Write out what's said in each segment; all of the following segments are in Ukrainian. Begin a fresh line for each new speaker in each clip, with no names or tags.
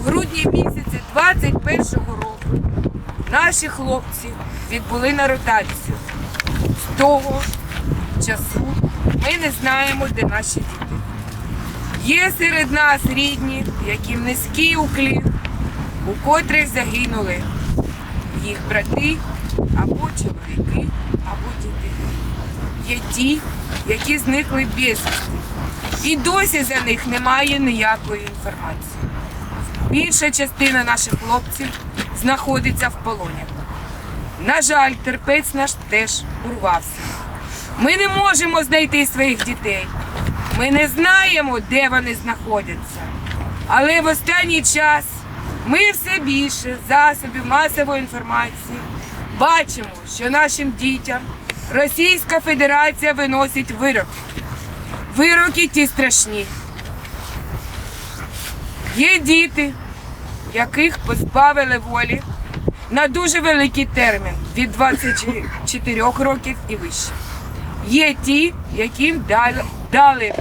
грудні місяці 21-го року наші хлопці відбули на ротацію. З того часу ми не знаємо, де наші діти. Є серед нас рідні, яким низький уклін, у котрих загинули їх брати або чоловіки, або діти. Є ті, які зникли безвісти. І досі за них немає ніякої інформації. Більша частина наших хлопців знаходиться в полоні. На жаль, терпець наш теж урвався. Ми не можемо знайти своїх дітей. Ми не знаємо, де вони знаходяться. Але в останній час ми все більше засобів масової інформації бачимо, що нашим дітям Російська Федерація виносить вирок. Вироки ті страшні. Є діти, яких позбавили волі на дуже великий термін від 24 років і вище. Є ті, яким дали, дали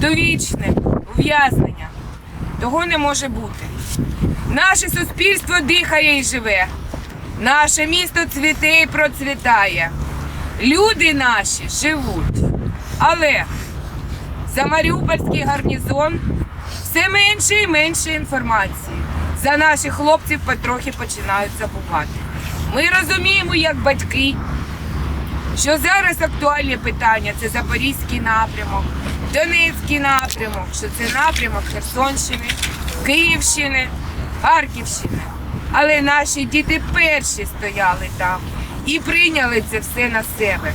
довічне ув'язнення. Того не може бути. Наше суспільство дихає і живе. Наше місто цвіте і процвітає. Люди наші живуть. Але за Маріупольський гарнізон все менше і менше інформації. За наших хлопців потрохи починають забувати. Ми розуміємо, як батьки, що зараз актуальне питання це Запорізький напрямок, Донецький напрямок, що це напрямок Херсонщини, Київщини, Харківщини. Але наші діти перші стояли там і прийняли це все на себе.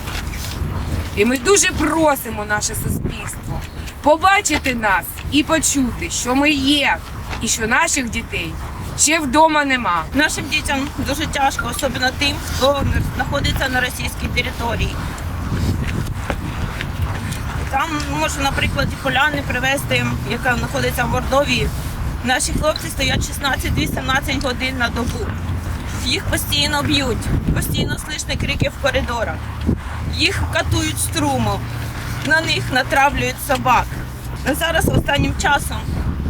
І ми дуже просимо наше суспільство побачити нас і почути, що ми є, і що наших дітей ще вдома нема.
Нашим дітям дуже тяжко, особливо тим, хто знаходиться на російській території. Там можу, наприклад, і поляни привезти, яка знаходиться в Мордовії. Наші хлопці стоять 16-18 годин на добу. Їх постійно б'ють, постійно слышні крики в коридорах. Їх катують струмом, на них натравлюють собак. Зараз останнім часом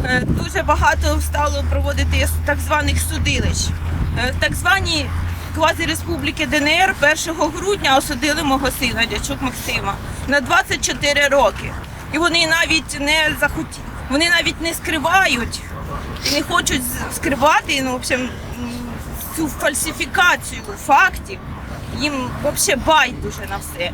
е, дуже багато стало проводити так званих судилищ. Е, Так звані квазіреспубліки ДНР 1 грудня осудили мого сина дячук Максима на 24 роки. І вони навіть не захотіли, вони навіть не скривають і не хочуть скривати ну, в общем, цю фальсифікацію фактів. Їм взагалі байдуже на все.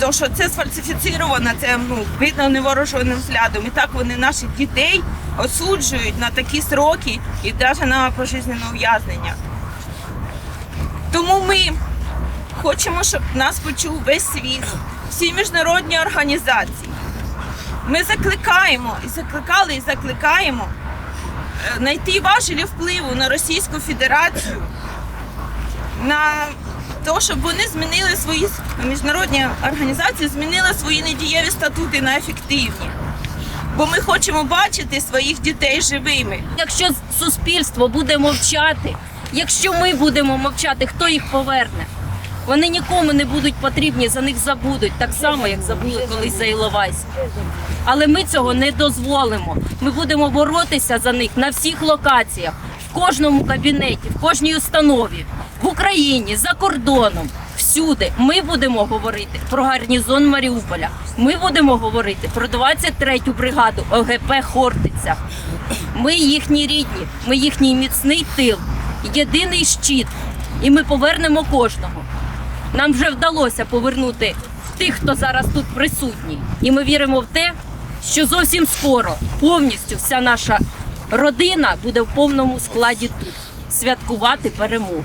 То, що це сфальсифіцировано, це ну, видно невооруженим взглядом. І так вони наших дітей осуджують на такі сроки і навіть на пожизненне ув'язнення. Тому ми хочемо, щоб нас почув весь світ, всі міжнародні організації. Ми закликаємо і закликали, і закликаємо е, знайти важелі впливу на Російську Федерацію, на те, щоб вони змінили свої міжнародні організації, змінили свої недієві статути на ефективні. Бо ми хочемо бачити своїх дітей живими.
Якщо суспільство буде мовчати, якщо ми будемо мовчати, хто їх поверне? Вони нікому не будуть потрібні, за них забудуть, так само, як забули колись за Іловайськ. Але ми цього не дозволимо. Ми будемо боротися за них на всіх локаціях, кожному кабінеті, в кожній установі, в Україні, за кордоном. Всюди ми будемо говорити про гарнізон Маріуполя. Ми будемо говорити про 23-ю бригаду ОГП Хортиця. Ми їхні рідні, ми їхній міцний тил, єдиний щит. І ми повернемо кожного. Нам вже вдалося повернути тих, хто зараз тут присутній. І ми віримо в те, що зовсім скоро повністю вся наша родина буде в повному складі тут святкувати перемогу.